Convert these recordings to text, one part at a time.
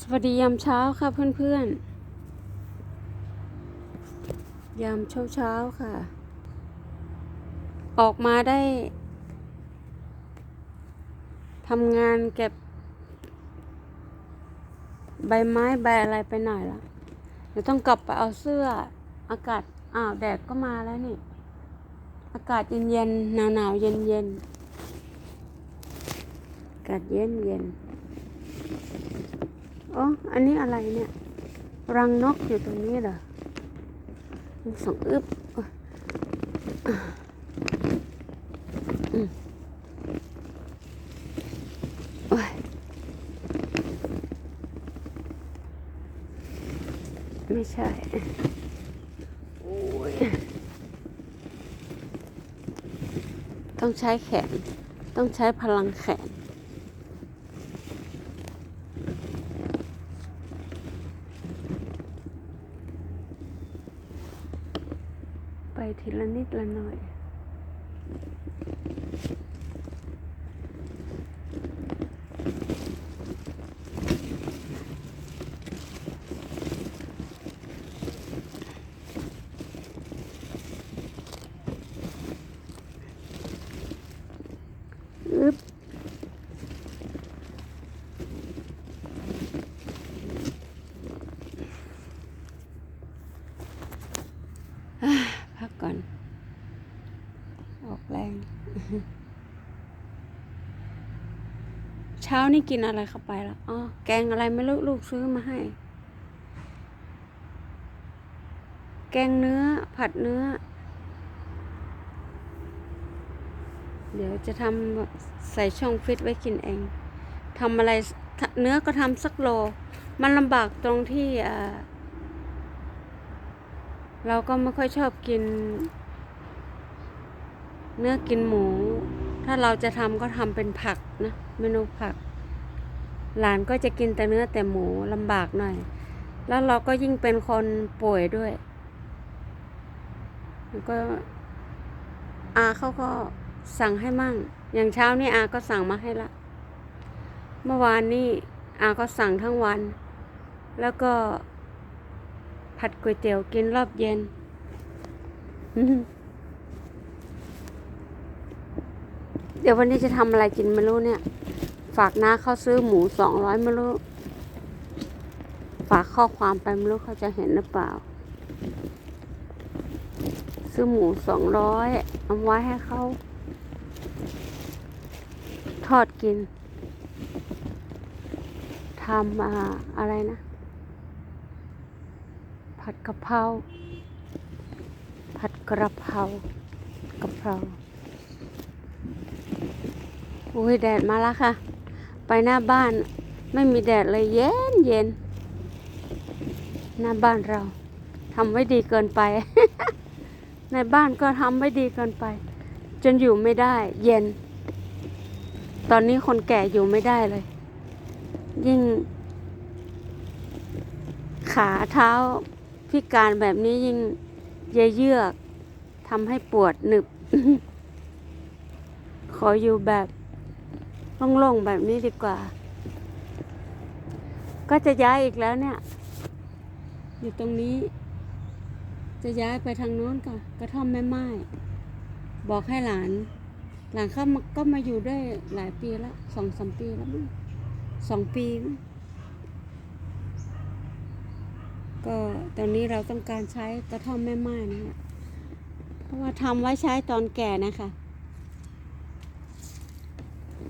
สวัสดียามเช้าค่ะเพื่อนๆ ยามเช้าเช้าค่ะ ออกมาได้ทำงานเก็บ ใบไม้ใบอะไรไปหน่อยละเดี๋ยวต้องกลับไปเอาเสื้ออากาศอ้าวแดดก็มาแล้วนี่ อากาศเย็นๆหนาวๆเย็นๆอากาศเย็นเย็น อ๋อ อันนี้อะไรเนี่ย รังนกอยู่ตรงนี้เหรอสองอึบโอ๊ยอืมโอ๊ยไม่ใช่โอ้ยต้องใช้แขน ต้องใช้พลังแขน ทีละนิดละหน่อยอึ๊บพั ก่อน ออกแรง เช้านี่กินอะไรเข้าไปแล้วอ๋อ แกงอะไรไม่รู้ลูกซื้อมาให้ แกงเนื้อ ผัดเนื้อ เดี๋ยวจะทำใส่ช่องฟิตไว้กินเอง ทำอะไรเนื้อก็ทำสักโล มันลำบากตรงที่อ่า เราก็ไม่ค่อยชอบกิน เนื้อกินหมู ถ้าเราจะทำก็ทำเป็นผักนะเมนูผัก หลานก็จะกินแต่เนื้อแต่หมูลำบากหน่อย แล้วเราก็ยิ่งเป็นคนป่วยด้วยแล้วก็อาเขาก็สั่งให้มั่ง อย่างเช้านี่อาก็สั่งมาให้ละ เมื่อวานนี่อาก็สั่งทั้งวัน แล้วก็ ผัดก๋วยเตี๋ยวกินรอบเย็น เดี๋ยววันนี้จะทำอะไรกินไม่รู้เนี่ย ฝากน้าเขาซื้อหมูสองร้อยไม่รู้ ฝากข้อความไปไม่รู้เขาจะเห็นหรือเปล่า ซื้อหมูสองร้อยเอาไว้ให้เขาทอดกินทำอ่าอะไรนะ ผัดกะเพราผัดกระเพรากะเพราอุ้ยแดดมาแล้วค่ะ ไปหน้าบ้านไม่มีแดดเลยเย็นเย็นหน้าบ้านเราทำไว้ดีเกินไป ในบ้านก็ทำไว้ดีเกินไป จนอยู่ไม่ได้ เย็น ตอนนี้คนแก่อยู่ไม่ได้เลย ยิ่ง ขาเท้า พิการแบบนี้ยิ่งเยเยือกทำให้ปวดหนึบ ขออยู่แบบโล่งๆแบบนี้ดีกว่า ก็จะย้ายอีกแล้วเนี่ย อยู่ตรงนี้ จะย้ายไปทางโน้นค่ะกระท่อมแม่ไม้บอกให้หลาน หลานเข้ามาก็มาอยู่ได้หลายปีแล้วสองสามปีแล้วมั้งสองปีมั้ง ก็ตอนนี้เราต้องการใช้กระท่อมแม่ไม้นะคะเพราะว่าทำไว้ใช้ตอนแก่นะคะ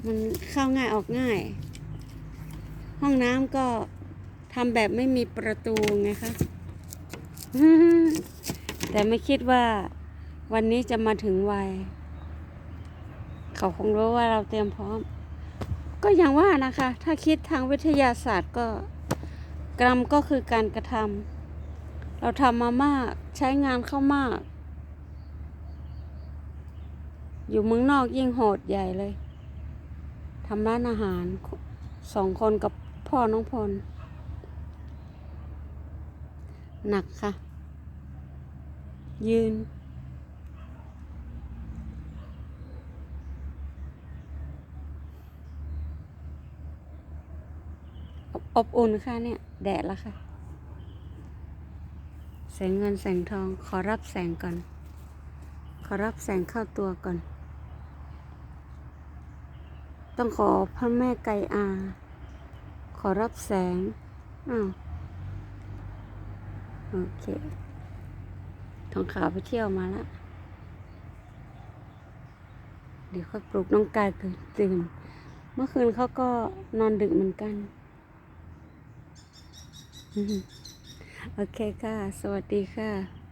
มันเข้าง่ายออกง่าย ห้องน้ำก็ทำแบบไม่มีประตูไงคะแต่ไม่คิดว่าวันนี้จะมาถึงวัย เขาคงรู้ว่าเราเตรียมพร้อม ก็อย่างว่านะคะ ถ้าคิดทางวิทยาศาสตร์ก็กรรมก็คือการกระทำ เราทำมามาก ใช้งานเข้ามาก อยู่เมืองนอกยิ่งโหดใหญ่เลยทำร้านอาหารสองคนกับพ่อน้องพล หนักค่ะ ยืน อบอุ่นค่ะเนี่ย แดดแล้วค่ะ แสงเงินแสงทองขอรับแสงก่อน ขอรับแสงเข้าตัวก่อน ต้องขอพระแม่ไก่อา ขอรับแสง อ้าว โอเค ทองขาวไปเที่ยวมาแล้วเดี๋ยวค่อยปลุกน้องกายตื่น เมื่อคืนเขาก็นอนดึกเหมือนกัน อืม โอเคค่ะ สวัสดีค่ะ